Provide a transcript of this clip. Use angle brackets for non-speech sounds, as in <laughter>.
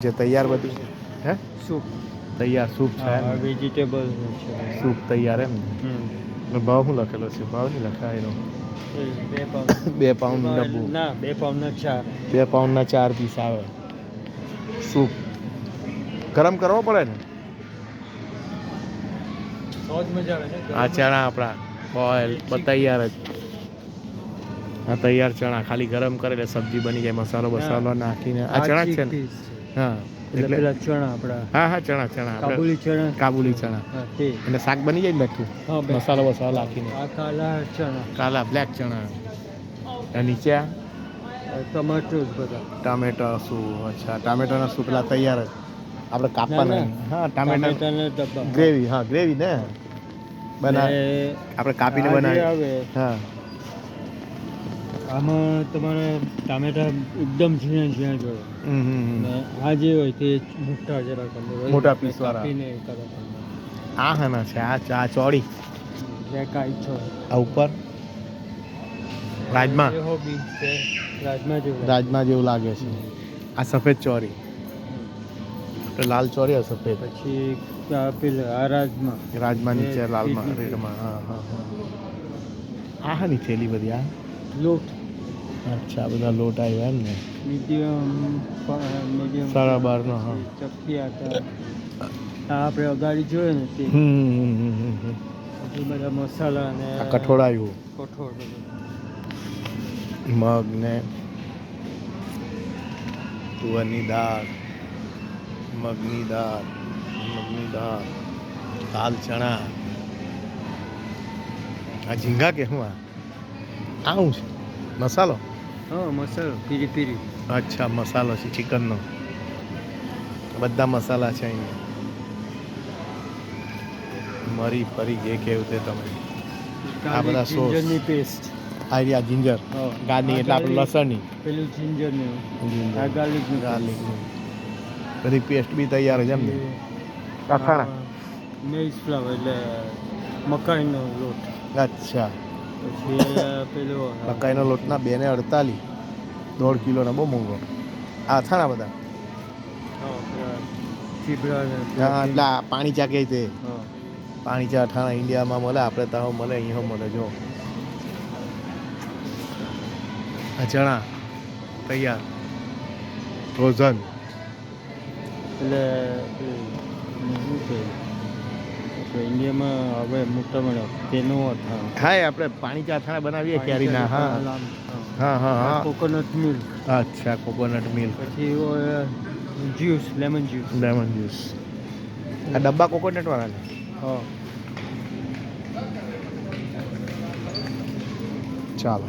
જે તૈયાર બધું હે? સૂપ. તૈયાર સૂપ છે? વેજીટેબલ છે. સૂપ તૈયાર એમ ને? ભાવ શું લખેલો છે? ભાવ નહીં લખાય એનો. <laughs> બે પાઉન્ડ બે પાઉન્ડ ડબ્બુ. ના બે પાઉન્ડના ચાર. બે પાઉન્ડના ચાર પીસ આવે. સૂપ. ગરમ કરવો પડે ને? આ ચણા આપણા. બોઇલ તૈયાર જ. આ તૈયાર ચણા. ખાલી ગરમ કરે એટલે સબ્જી બની જાય મસાલો બસાલો નાખીને. આ ચણા છે ને? હા એટલે એટલે પેલા ચણા આપણા. હા હા ચણા ચણા કાબુલી ચણા. કાબુલી ચણા. એટલે શાક બની જાય ને મસાલો બસાલો નાખીને. કાલા ચણા. કાલા બ્લેક ચણા. નીચે આ? બધા. ટામેટા શું અચ્છા. ટામેટાના શું પેલા તૈયાર જ. આપણે કાપવાના હા ટામેટા ગ્રેવી હા ગ્રેવી ને. બના આપણે કાપીને બનાવી હા. આમાં તમારે ટામેટા એકદમ ઝીણા ઝીણા જોઈએ હમ હમ હમ. આ જે હોય તે મોટા જરાક મોટા પીસ વાળા. આ હના છે આ ચા ચોળી. જે કાંઈ છો આ ઉપર? રાજમા. રાજમા જેવું રાજમા જેવું લાગે છે. આ સફેદ ચોરી લાલ ચોરી આ સફેદ? પછી આ પેલું આ રાજમા. રાજમા નીચે લાલમાં રેડમાં. હા હા હા. આ હાની નીચેલી બધી આ? લોટ. અચ્છા બધા લોટ આવ્યા એમ ને? મીડિયમ સાડા બારનો હા. ચપટી આટા આ આપણે અગાડી જોઈએ ને તે. બધા મસાલા ને કઠોળ આવ્યું કઠોળ મગ ને તુવરની દાળ મગની દાળ મગની દાળ દાલ ચણા. આ ઝીંગા કે શું આ? આવું છે? મસાલો? હા મસાલો પીરી પીરી. અચ્છા મસાલો છે ચિકનનો. બધા મસાલા છે અહીંયા. મરી ફરી જે કહેવું તે તમે. આ બધા સોસ. જિંજરની પેસ્ટ. Idea ginger. ગાર્લિક એટલે આપણે લસણની. પેલું જિંજર. ને Ginger. આ ગાર્લિક ગાર્લિક બધી પેસ્ટ બી તૈયાર છે એમ ને? અથાણા. મેઇઝ ફ્લાવર એટલે મકાઈનો લોટ. અચ્છા. પછી પેલો મકાઈનો લોટના બે ને અડતાલીસ દોઢ કિલોના બહુ મોંઘો. આ અથાણા બધા. હા, એટલે પાણી ચા કે તે પાણી ચા અથાણા ઇન્ડિયામાં મળે આપણે તાવ મળે અહીંયા મળે જો. ચણા તૈયાર. ફ્રોઝન એટલે આપણે ઇન્ડિયામાં હવે મોટા મળે તેનો હા આપણે પાણી ચાથાણા બનાવીએ કેરીના હા. હા. હા હા કોકોનટ મિલ્ક અચ્છા કોકોનટ મિલ્ક પછી juice lemon juice lemon juice આ ડબ્બા કોકોનટ વાળા ને હા. ચાલો.